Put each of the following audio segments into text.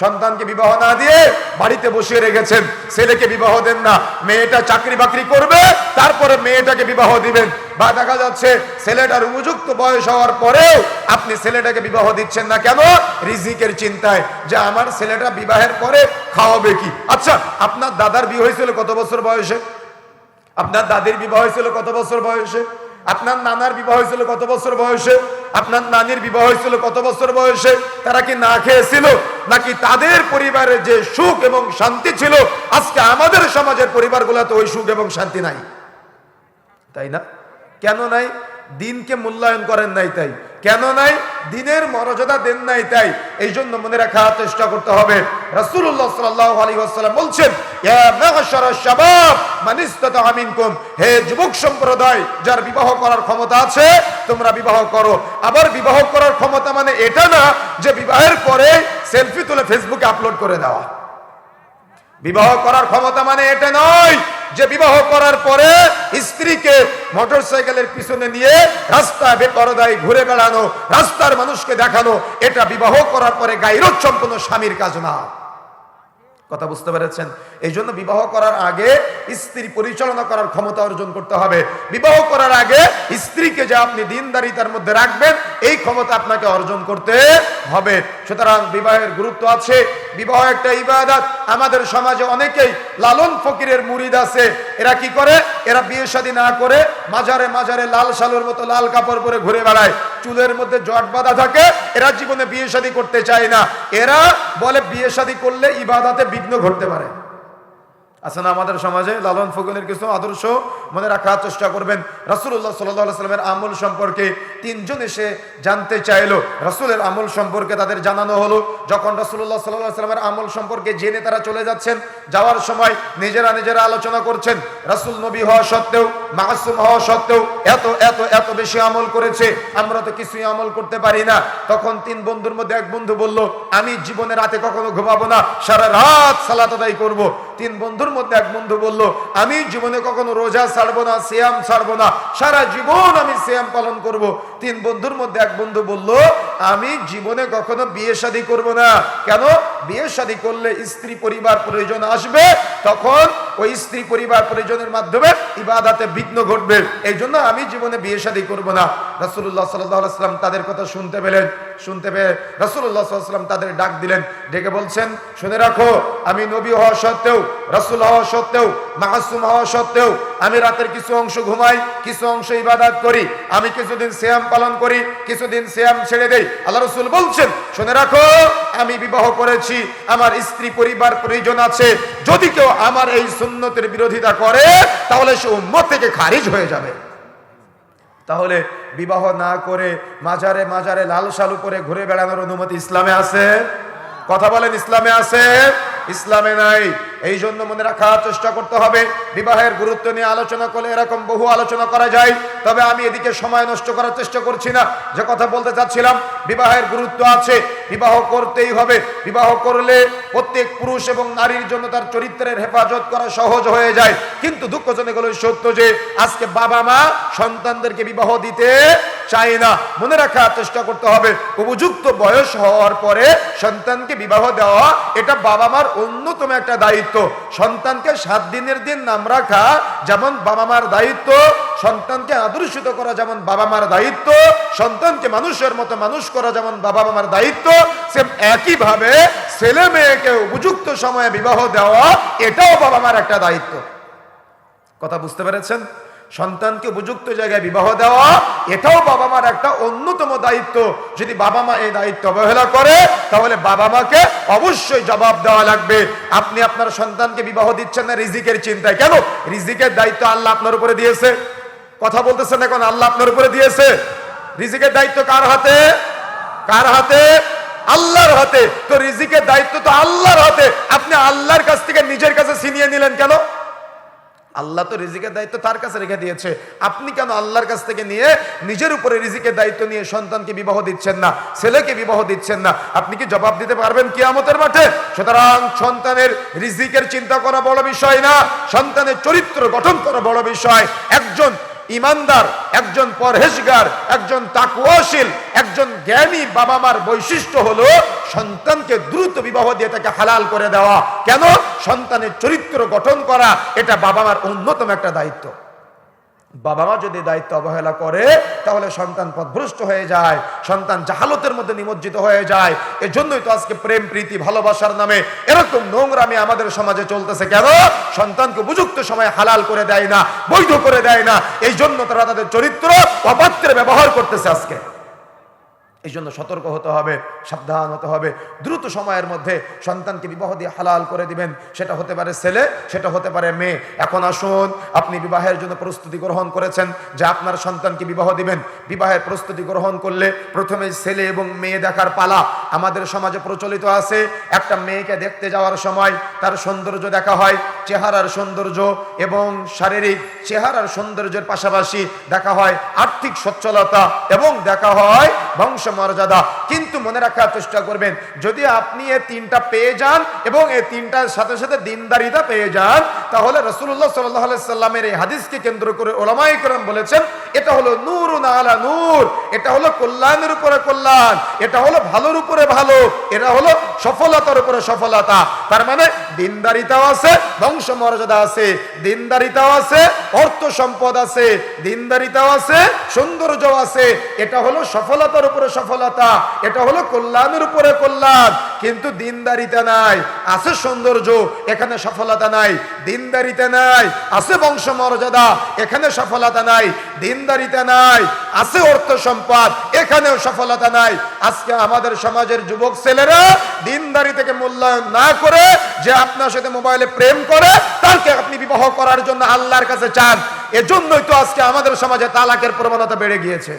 সন্তানকে বিবাহ না দিয়ে বাড়িতে বসিয়ে রেখেছেন। ছেলেকে বিবাহ দেন না। মেয়েটা চাকরি বাকরি করবে, তারপরে মেয়েটাকে বিবাহ দিবেন। বা দেখা যাচ্ছে ছেলেটার উপযুক্ত বয়স হওয়ার পরেও আপনি ছেলেটাকে বিবাহ দিচ্ছেন না কেন? রিজিকের চিন্তায় যে আমার ছেলেটা বিবাহের পরে খাওয়াবে কি? আচ্ছা আপনার দাদার বিয়ে হয়েছিল কত বছর বয়সে? আপনার দাদির বিবাহ হয়েছিল কত বছর বয়সে? আপনার নানার বিবাহ হয়েছিল কত বছর বয়সে? আপনার নানির বিবাহ হয়েছিল কত বছর বয়সে? তারা কি না খেয়েছিল? নাকি তাদের পরিবারে যে সুখ এবং শান্তি ছিল, আজকে আমাদের সমাজের পরিবারগুলোতে ওই সুখ এবং শান্তি নাই? তাই না? কেন নাই? দিনকে মূল্যায়ন করেন নাই তাই। কেন নাই? দিনের মর্যাদা দেন নাই তাই। এই জন্য মনে রাখার চেষ্টা করতে হবে। রাসূলুল্লাহ সাল্লাল্লাহু আলাইহি ওয়াসাল্লাম বলছেন, ইয়া শাবাব মান ইসতাতা হে যুবক সম্প্রদায়, যার বিবাহ করার ক্ষমতা আছে, তোমরা বিবাহ করো। আবার বিবাহ করার ক্ষমতা মানে এটা না যে বিবাহের পরে সেলফি তুলে ফেসবুকে আপলোড করে দেওয়া। বিবাহ করার ক্ষমতা মানে এটা নয় যে বিবাহ করার পরে স্ত্রীকে মোটর সাইকেলের পিছনে নিয়ে রাস্তা বেপরদায় ঘুরে বেড়ানো, রাস্তার মানুষকে দেখানো, এটা বিবাহ করার পরে গাইরত সম্পন্ন স্বামীর কাজ না। কথা বুঝতে পেরেছেন? এই জন্য বিবাহ করার আগে স্ত্রী পরিচালনা করার ক্ষমতা অর্জন করতে হবে। বিবাহ করার আগে স্ত্রীকে যে আপনি দিনদারিতার মধ্যে রাখবেন এই ক্ষমতা আপনাকে অর্জন করতে হবে। সুতরাং বিবাহের গুরুত্ব আছে। বিবাহ একটা ইবাদত। আমাদের সমাজে অনেকেই লালন ফকিরের মুরিদ আছে। এরা কি করে? এরা বিয়ে শাদী না করে মাজারে মাজারে লাল শালুর মতো লাল কাপড় পরে ঘুরে বেড়ায়। চুলের মধ্যে জট বাঁধা থাকে। এরা জীবনে বিয়ে শাদী করতে চায় না। এরা বলে বিয়ে শাদী করলে ইবাদাতে বিঘ্ন ঘটতে পারে। আছে না আমাদের সমাজে? লালন ফকিরের কিছু আদর্শ মনে রাখার চেষ্টা করবেন। আলাইহি সাল্লামের আমল সম্পর্কে তিনজন এসে জানতে চাইলো। রাসূলের আমল সম্পর্কে তাদের জানানো হলো। যখন রাসূলুল্লাহ সাল্লাল্লাহু আলাইহি সাল্লামের আমল সম্পর্কে জেনে তারা চলে যাচ্ছেন, যাওয়ার সময় নিজেরা নিজেরা আলোচনা করছেন। রাসূল নবী হওয়া সত্ত্বেও, মাসুম হওয়া সত্ত্বেও এত এত এত বেশি আমল করেছে। আমরা তো কিছুই আমল করতে পারি না। তখন তিন বন্ধুর মধ্যে এক বন্ধু বলল, আমি জীবনে রাতে কখনো ঘুমাবো না, সারা রাত সালাত আদায় করব। তিন বন্ধুর মধ্যে এক বন্ধু বলল, আমি জীবনে কখনো রোজা ছাড়বো না, সিয়াম ছাড়বো না, সারা জীবন আমি সিয়াম পালন করব। তিন বন্ধুর মধ্যে এক বন্ধু বলল, আমি জীবনে কখনো বিয়ে শাদী করব না। কেন? বিয়ে শাদী করলে স্ত্রী পরিবার প্রয়োজন আসবে, তখন ওই স্ত্রী পরিবার প্রয়োজনের মাধ্যমে ইবাদাতে বিঘ্ন ঘটবে। এই জন্য আমি জীবনে বিয়ে শাদী করব না। রাসুল্লাহ সাল্লাম তাদের কথা শুনতে পেলেন। শুনতে পেয়ে রাসুল্লাহ সাল্লাম তাদের ডাক দিলেন। ডেকে বলছেন, শুনে রাখো, আমি নবী হওয়া সত্ত্বেও, রাসুল হওয়া সত্ত্বেও মাহাসুম হওয়া সত্ত্বেও, আমি রাতের কিছু অংশ ঘুমাই, কিছু অংশ ইবাদাত করি, আমি কিছুদিন শ্যাম পালন করি, কিছুদিন শ্যাম ছেড়ে দেই। আল্লাহ রসুল বলছেন, শুনে রাখো, আমি বিবাহ করেছি, আমার স্ত্রী, পরিবার প্রয়োজন আছে, যদি কেউ আমার এই সুন্নতের বিরোধিতা করে, তাহলে সে উম্মত থেকে খারিজ হয়ে যাবে। তাহলে বিবাহ না করে মাজারে মাজারে লাল সালু করে ঘুরে বেড়ানোর অনুমতি ইসলামে আছে? কথা বলেন, ইসলামে আছে? ইসলামে নাই। এই জন্য মনে রাখার চেষ্টা করতে হবে। বিবাহের গুরুত্ব নিয়ে আলোচনা করলে এরকম বহু আলোচনা করা যায়। তবে আমি এদিকে সময় নষ্ট করার চেষ্টা করছি না। যে কথা বলতে চাচ্ছিলাম, বিবাহের গুরুত্ব আছে। বিবাহ করতেই হবে। বিবাহ করলে প্রত্যেক পুরুষ এবং নারীর জন্য তার চরিত্রের হেফাজত করা সহজ হয়ে যায়। কিন্তু দুঃখজনক হলো সত্য যে, আজকে বাবা মা সন্তানদেরকে বিবাহ দিতে চাই না। মনে রাখার চেষ্টা করতে হবে। উপযুক্ত বয়স হওয়ার পরে সন্তানকে বিবাহ দেওয়া, এটা বাবা মার অন্যতম একটা দায়িত্ব। সন্তানকে সাত দিনের দিন নাম রাখা যেমন বাবা মার দায়িত্ব, সন্তানকে আদর্শিত করা যেমন বাবা মার দায়িত্ব, সন্তানকে মানুষের মতো মানুষ করা যেমন বাবা মার দায়িত্ব, সেম একইভাবে ছেলে মেয়েকে উপযুক্ত সময়ে বিবাহ দেওয়া, এটাও বাবা মার একটা দায়িত্ব। কথা বুঝতে পেরেছেন? সন্তানকে উপযুক্ত জায়গায় বিবাহ দেওয়া, এটাও বাবা মার একটা অন্যতম দায়িত্ব। যদি বাবা মা এই দায়িত্ব অবহেলা করে, তাহলে বাবা মাকে অবশ্যই জবাব দেওয়া লাগবে। আপনি আপনার সন্তানকে বিবাহ দিচ্ছেন না রিজিকের চিন্তায়। কেন? রিজিকের দায়িত্ব আল্লাহ আপনার উপরে দিয়েছে। কথা বলতেছেন এখন, আল্লাহ আপনার উপরে দিয়েছে। রিজিকের দায়িত্ব কার হাতে? কার হাতে? আল্লাহর হাতে। তো রিজিকের দায়িত্ব তো আল্লাহর হাতে। আপনি আল্লাহর কাছ থেকে নিজের কাছে ছিনিয়ে নিলেন কেন? আল্লাহ তো রিজিকের দায়িত্ব তার কাছে রেখে দিয়েছে। আপনি কেন আল্লাহর কাছ থেকে নিয়ে নিজের উপরে রিজিকের দায়িত্ব নিয়ে সন্তানকে বিবাহ দিচ্ছেন না, ছেলেকে বিবাহ দিচ্ছেন না? আপনি কি জবাব দিতে পারবেন কিয়ামতের মাঠে? সুতরাং সন্তানের রিজিকের চিন্তা করা বড় বিষয় না, সন্তানের চরিত্র গঠন করা বড় বিষয়। একজন ইমানদার, একজন পরহেজগার, একজন তাকুয়াশীল একজন জ্ঞানী বাবা মার বৈশিষ্ট্য হলো সন্তানকে দ্রুত বিবাহ দিয়ে তাকে হালাল করে দেওয়া। কেন? সন্তানের চরিত্র গঠন করা, এটা বাবা মার অন্যতম একটা দায়িত্ব। বাবা মা যদি দায়িত্ব অবহেলা করে, তাহলে সন্তান পথভ্রষ্ট হয়ে যায়, সন্তান জাহালতের মধ্যে নিমজ্জিত হয়ে যায়। এজন্যই তো আজকে প্রেম, প্রীতি, ভালোবাসার নামে এরকম নোংরামি আমাদের সমাজে চলতেছে কেন? সন্তানকে উপযুক্ত সময় হালাল করে দেয় না, বৈধ করে দেয় না। এই জন্য তারা তাদের চরিত্র অপাত্রে ব্যবহার করতেছে আজকে। এই জন্য সতর্ক হতে হবে, সাবধান হতে হবে। দ্রুত সময়ের মধ্যে সন্তানকে বিবাহ দিয়ে হালাল করে দিবেন। সেটা হতে পারে ছেলে, সেটা হতে পারে মেয়ে। এখন আসুন, আপনি বিবাহের জন্য প্রস্তুতি গ্রহণ করেছেন, যে আপনার সন্তানকে বিবাহ দিবেন। বিবাহের প্রস্তুতি গ্রহণ করলে প্রথমে ছেলে এবং মেয়ে দেখার পালা আমাদের সমাজে প্রচলিত আছে। একটা মেয়েকে দেখতে যাওয়ার সময় তার সৌন্দর্য দেখা হয়, চেহারার সৌন্দর্য এবং শারীরিক চেহারার সৌন্দর্যের পাশাপাশি দেখা হয় আর্থিক সচ্ছলতা এবং দেখা হয় বংশ মর্যাদা। কিন্তু মনে রাখার চেষ্টা করবেন, যদি আপনি এ তিনটা পেয়ে যান এবং এ তিনটার সাথে সাথে দিনদারিতা পেয়ে যান তাহলে রসুল্লাহ সাল্লাহ সাল্লামের এই হাদিসকে কেন্দ্র করে ওলামাই করম বলেছেন, এটা হলো নূর আলা নূর, এটা হলো কল্যাণের উপরে কল্যাণ, এটা হলো ভালোর উপরে ভালো, এটা হলো সফলতার উপরে সফলতা। তার মানে দিনদারিতাও আছে বংশ মর্যাদা আছে, দিনদারিতাও আছে, অর্থ সম্পদ আছে, দিনদারিতাও আছে সৌন্দর্য আছে, এটা হলো সফলতার উপরে সফলতা, এটা হলো কল্যাণের উপরে কল্যাণ। কিন্তু দিনদারিতা নাই, আছে সৌন্দর্য, এখানে সফলতা নাই। দিনদারিতা নাই, আছে বংশ মর্যাদা এখানে সফলতা নাই, দিনদারিতা নাই, আছে অর্থ সম্পদ, এখানেও সফলতা নাই। আজকে আমাদের সমাজের যুবক ছেলেরা দিনদারি থেকে মূল্যায়ন না করে যে আপনার সাথে মোবাইলে প্রেম করে, তাকে আপনি বিবাহ করার জন্য আল্লাহর কাছে চান, এজন্যই তো আজকে আমাদের সমাজে তালাকের প্রবণতা বেড়ে গিয়েছে।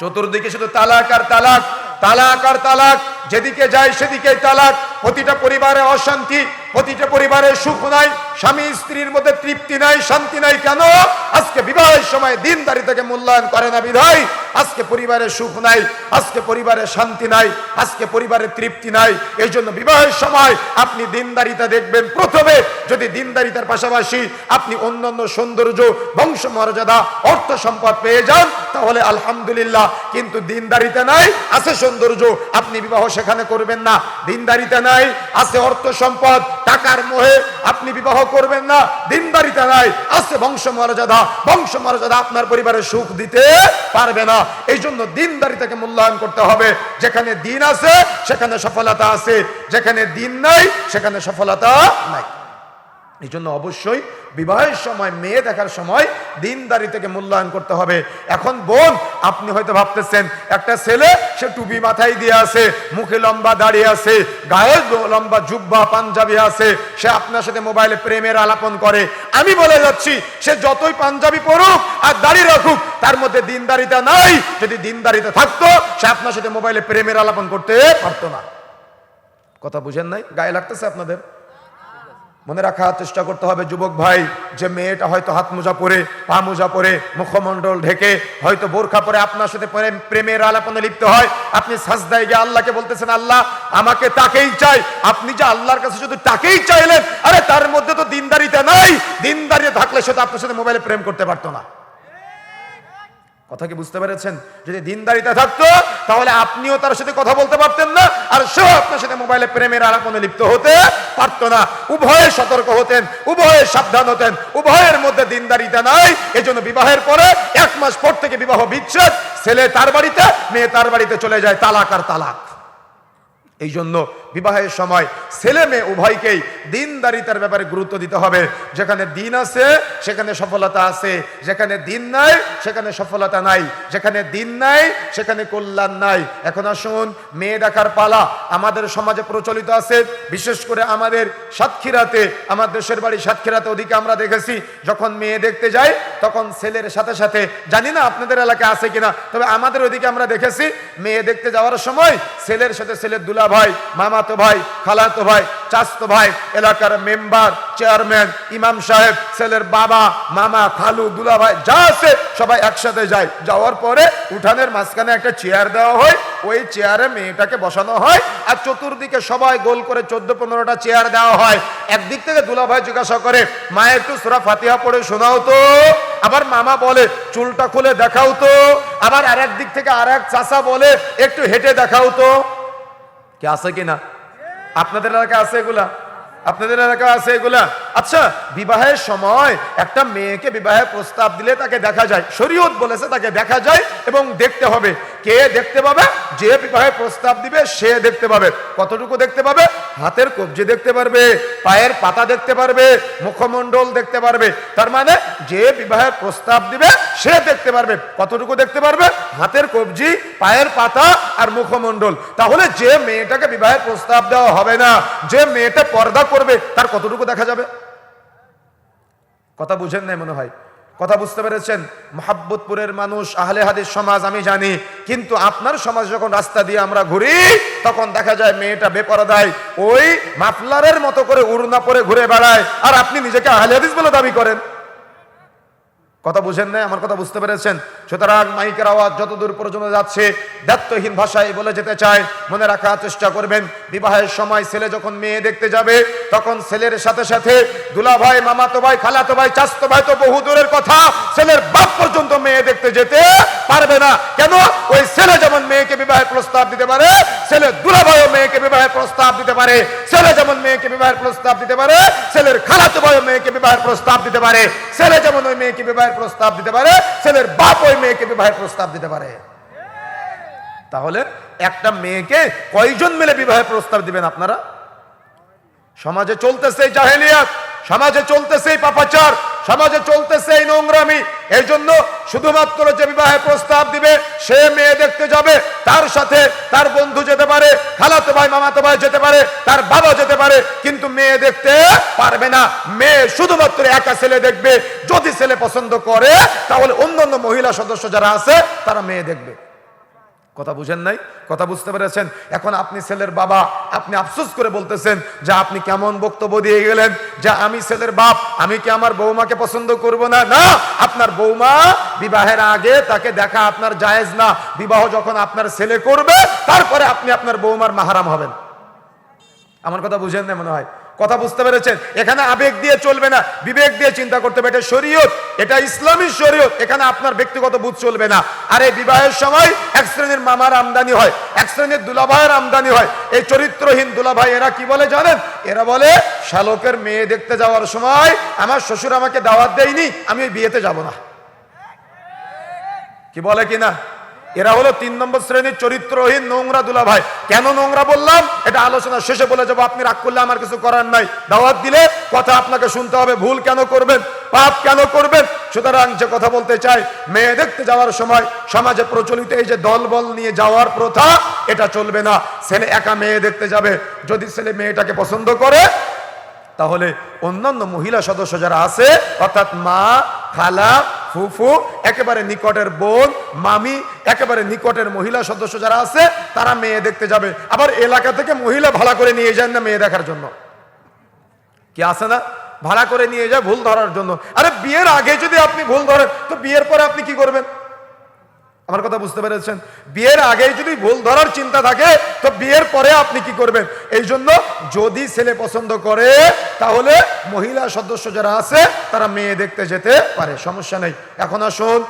চতুর্দিকে শুধু তালাক আর তালাক তালাক আর তালাক, যেদিকে যায় সেদিকে তালাক প্রতিটা পরিবারে অশান্তি, প্রতিটা পরিবারে সুখ নাই, স্বামী স্ত্রীর মধ্যে তৃপ্তি নাই, শান্তি নাই কেন? আজকে বিবাহের সময় দিনদারি থেকে মূল্যায়ন করে না বিধায়। আজকে পরিবারে সুখ নাই, আজকে পরিবারে শান্তি নাই, আজকে পরিবারে তৃপ্তি নাই। এই জন্য বিবাহের সময় আপনি দিনদারিতা দেখবেন। প্রথমে যদি দিনদারিতার পাশাপাশি আপনি অন্যান্য সৌন্দর্য বংশ মর্যাদা অর্থ সম্পদ পেয়ে যান, তাহলে আলহামদুলিল্লাহ। কিন্তু দিনদারিতা নাই, আছে সৌন্দর্য, আপনি বিবাহ সেখানে করবেন না। দিনদারিতা নাই, আছে অর্থ সম্পদ, টাকার মোহে আপনি বিবাহ করবেন না দিনদারিতা নাই, আছে বংশ মর্যাদা বংশ মর্যাদা আপনার পরিবারে সুখ দিতে পারবে না। এই জন্য দিনদারিতাকে মূল্যায়ন করতে হবে। যেখানে দিন আছে, সেখানে সফলতা আছে। যেখানে দিন নাই, সেখানে সফলতা নাই। এই জন্য অবশ্যই বিবাহের সময়, মেয়ে দেখার সময় দিনদারি থেকে মূল্যায়ন করতে হবে। এখন বোন, আপনি হয়তো ভাবতেছেন, একটা ছেলে, সে টুপি মাথায় দিয়ে আছে, মুখে লম্বা দাঁড়িয়ে আছে, গায়ে লম্বা জুব্বা, পাঞ্জাবি আছে, সে আপনার সাথে মোবাইলে প্রেমের আলাপন করে। আমি বলে যাচ্ছি, সে যতই পাঞ্জাবি পড়ুক আর দাঁড়িয়ে রাখুক, তার মধ্যে দিনদারিতা নাই। যদি দিনদারিতা থাকতো, সে আপনার সাথে মোবাইলে প্রেমের আলাপন করতে পারতো না। কথা বুঝেন নাই? গায়ে লাগতেছে আপনাদের? মনে রাখার চেষ্টা করতে হবে, যুবক ভাই, যে মেয়েটা হয়তো হাত মোজা পরে, পা মোজা পরে মুখমণ্ডল ঢেকে হয়তো বোরখা পরে আপনার সাথে প্রেম- প্রেমের আলাপনে লিপ্ত হয়। আপনি সাজদায় গিয়ে আল্লাহকে বলতেছেন, আল্লাহ, আমাকে তাকেই চাই। আপনি যে আল্লাহর কাছে শুধু তাকেই চাইলেন, আরে তার মধ্যে তো দিনদারিতে নাই। দিনদারিতে থাকলে সে তো আপনার সাথে মোবাইলে প্রেম করতে পারতো না। কথা কি বুঝতে পেরেছেন? যদি দিনদারিতা থাকতো, তাহলে আপনিও তার সাথে কথা বলতে পারতেন না, আর সেও আপনার সাথে মোবাইলে প্রেমের আলাপনে লিপ্ত হতে পারতো না। উভয়ে সতর্ক হতেন, উভয়ে সাবধান হতেন, উভয়ের মধ্যে দিনদারিতা নাই। এজন্য বিবাহের পরে, এক মাস পর থেকে বিবাহ বিচ্ছেদ, ছেলে তার বাড়িতে, মেয়ে তার বাড়িতে চলে যায়, তালাক আর তালাক। এই জন্য বিবাহের সময় ছেলে মেয়ে উভয়কেই দিনদারিতার ব্যাপারে গুরুত্ব দিতে হবে। যেখানে দিন আছে, সেখানে সফলতা আছে। যেখানে দিন নাই, সেখানে সফলতা নাই। যেখানে দিন নাই, সেখানে কল্যাণ নাই। এখন আসুন, মেয়ে দেখার পালা আমাদের সমাজে প্রচলিত আছে। বিশেষ করে আমাদের সাতক্ষীরাতে, আমার দেশের বাড়ি সাতক্ষীরাতে ওদিকে আমরা দেখেছি, যখন মেয়ে দেখতে যাই তখন ছেলের সাথে সাথে, জানি না আপনাদের এলাকায় আছে কিনা, তবে আমাদের ওদিকে আমরা দেখেছি, মেয়ে দেখতে যাওয়ার সময় ছেলের সাথে ছেলের দুলা ভাই, মামাতো ভাই, খালাতো ভাই চাস্তো ভাই, এলাকার মেম্বার, চেয়ারম্যান, ইমাম সাহেব, ছেলের বাবা, মামা, খালু, দুলা ভাই, যা আছে সবাই একসাথে যায় যাওয়ার পরে উঠানের মাঝখানে একটা চেয়ার দেওয়া হয়, ওই চেয়ারে মেয়েটাকে বসানো হয় আর চতুর্দিকে সবাই গোল করে চোদ্দ পনেরোটা চেয়ার দেওয়া হয়। একদিক থেকে দুলা ভাই জিজ্ঞাসা করে, মা, একটু সুরা ফাতিহা পড়ে শোনাও তো। আবার মামা বলে, চুলটা খুলে দেখাও তো। আবার আর দিক থেকে আর এক চাষা বলে, একটু হেঁটে দেখাও তো। কি আছে কিনা? আপনাদের এলাকায় আছে এগুলা? আপনাদের এলাকায় আছে এগুলা? আচ্ছা বিবাহের সময় একটা মেয়েকে বিবাহের প্রস্তাব দিলে তাকে দেখা যায়, শরীয়ত বলেছে তাকে দেখা যায় এবং দেখতে হবে। কে দেখতে পাবে? যে বিবাহের প্রস্তাব দিবে, সে দেখতে পাবে। কতটুকু দেখতে পাবে? হাতের কবজি দেখতে পারবে, পায়ের পাতা দেখতে পারবে, মুখমণ্ডল দেখতে পারবে। তার মানে যে বিবাহের প্রস্তাব দিবে, সে দেখতে পারবে। কতটুকু দেখতে পারবে? হাতের কবজি, পায়ের পাতা আর মুখমণ্ডল। তাহলে যে মেয়েটাকে বিবাহের প্রস্তাব দেওয়া হবে না, যে মেয়েটা পর্দা করবে, তার কতটুকু দেখা যাবে? কথা বুঝেন নাই মনে হয়? কথা বুঝতে পেরেছেন? মোহাব্বতপুরের মানুষ, আহলে হাদিস সমাজ, আমি জানি। কিন্তু আপনার সমাজ যখন রাস্তা দিয়ে আমরা ঘুরি, তখন দেখা যায় মেয়েটা বেপরদায় ওই মাফলারের মতো করে উড়না পরে ঘুরে বেড়ায়। আর আপনি নিজেকে আহলে হাদিস বলে দাবি করেন। কথা বুঝেন না আমার কথা বুঝতে পেরেছেন। সুতরাং মাইকের আওয়াজ যতদূর পর্যন্ত যাচ্ছে দায়িত্বহীন ভাষায় বলে যেতে চায়। মনে রাখার চেষ্টা করবেন, বিবাহের সময় ছেলে যখন মেয়ে দেখতে যাবে, তখন ছেলের সাথে সাথে দুলা ভাই মামাতো ভাই, খালাতো ভাই চাস্তো ভাই তো বহু দূরের কথা, ছেলের বাপ পর্যন্ত মেয়ে দেখতে যেতে পারবে না। কেন? ওই ছেলে যেমন মেয়েকে বিবাহের প্রস্তাব দিতে পারে, ছেলে দুলা ভাইও মেয়েকে বিবাহের প্রস্তাব দিতে পারে। ছেলে যেমন মেয়েকে বিবাহের প্রস্তাব দিতে পারে, ছেলের খালাতো ভাইও মেয়েকে বিবাহের প্রস্তাব দিতে পারে। ছেলে যেমন ওই মেয়েকে বিবাহের প্রস্তাব দিতে পারে, ছেলের বাপ ওই মেয়েকে বিবাহের প্রস্তাব দিতে পারে। তাহলে একটা মেয়েকে কয়জন মিলে বিবাহের প্রস্তাব দিবেন আপনারা? সমাজে চলতেছে জাহেলিয়াত, সমাজে চলতেছে পাপাচার সমাজে চলতেছে এই নোংরামি। এই জন্য শুধুমাত্র যে বিবাহের প্রস্তাব দিবে, সে মেয়ে দেখতে যাবে, তার সাথে তার বন্ধু যেতে পারে, খালাতো ভাই, মামাতো ভাই যেতে পারে, তার বাবা যেতে পারে, কিন্তু মেয়ে দেখতে পারবে না। মেয়ে শুধুমাত্র একা ছেলে দেখবে, যদি ছেলে পছন্দ করে, তাহলে অন্যান্য মহিলা সদস্য যারা আছে, তারা মেয়ে দেখবে। কথা বুঝেন নাই? কথা বুঝতে পেরেছেন? এখন আপনি ছেলের বাবা, আপনি আফসোস করে বলতেছেন যে আপনি কেমন বক্তব্য দিয়ে গেলেন যে আমি ছেলের বাপ, আমি কি আমার বৌমাকে পছন্দ করব না? না, আপনার বৌমা বিবাহের আগে তাকে দেখা আপনার জায়েজ না। বিবাহ যখন আপনার ছেলে করবে, তারপরে আপনি আপনার বৌমার মাহারাম হবেন। আমার কথা বুঝেন না মনে হয়? কথা বুঝতে পেরেছেন? এখানে আবেগ দিয়ে চলবে না, বিবেক দিয়ে চিন্তা করতে হবে, এটা শরীয়ত, এটা ইসলামী শরীয়ত, এখানে আপনার ব্যক্তিগত বুধ চলবে না। আর এই বিবাহের সময় এক শ্রেণির মামার আমদানি হয়, এক শ্রেণির দুলাভাইয়ের আমদানি হয়। এই চরিত্রহীন দুলাভাই, এরা কি বলে জানেন? এরা বলে, শালকের মেয়ে দেখতে যাওয়ার সময় আমার শ্বশুর আমাকে দাওয়াত দেয়নি, আমি বিয়েতে যাব না। কি বলে কিনা? এরা হলো তিন নম্বর শ্রেণির চরিত্রহীন নোংরা দুলা ভাই কেন নোংরা বললাম? এটা আলোচনা শেষে বলে যাব, আপনি রাগ করলে আমার কিছু করার নাই। দাওয়াত দিলে কথা আপনাকে শুনতে হবে, ভুল কেন করবেন, পাপ কেন করবেন? সুতরাং যে কথা বলতে চাই, মেয়ে দেখতে যাওয়ার সময় সমাজে প্রচলিত এই যে দলবল নিয়ে যাওয়ার প্রথা, এটা চলবে না। ছেলে একা মেয়ে দেখতে যাবে। যদি ছেলে মেয়েটাকে পছন্দ করে, তাহলে অন্যান্য মহিলা সদস্য যারা আছে, অর্থাৎ মা, খালা ফুফু, একেবারে নিকটের বোন, মামি, একেবারে নিকটের মহিলা সদস্য যারা আছে, তারা মেয়ে দেখতে যাবে। আবার এলাকা থেকে মহিলা ভাড়া করে নিয়ে যান না মেয়ে দেখার জন্য। কি আছে না? ভাড়া করে নিয়ে যায় ভুল ধরার জন্য। আরে বিয়ের আগে যদি আপনি ভুল ধরেন, তো বিয়ের পরে আপনি কি করবেন? আমার কথা বুঝতে পেরেছেন? বিয়ের আগে যদি ভুল ধরার চিন্তা থাকে, তো বিয়ের পরে আপনি কি করবেন? এই জন্য যদি ছেলে পছন্দ করে, তাহলে মহিলা সদস্য যারা আছে, তারা মেয়ে দেখতে যেতে পারে, সমস্যা নেই। এখন আসুন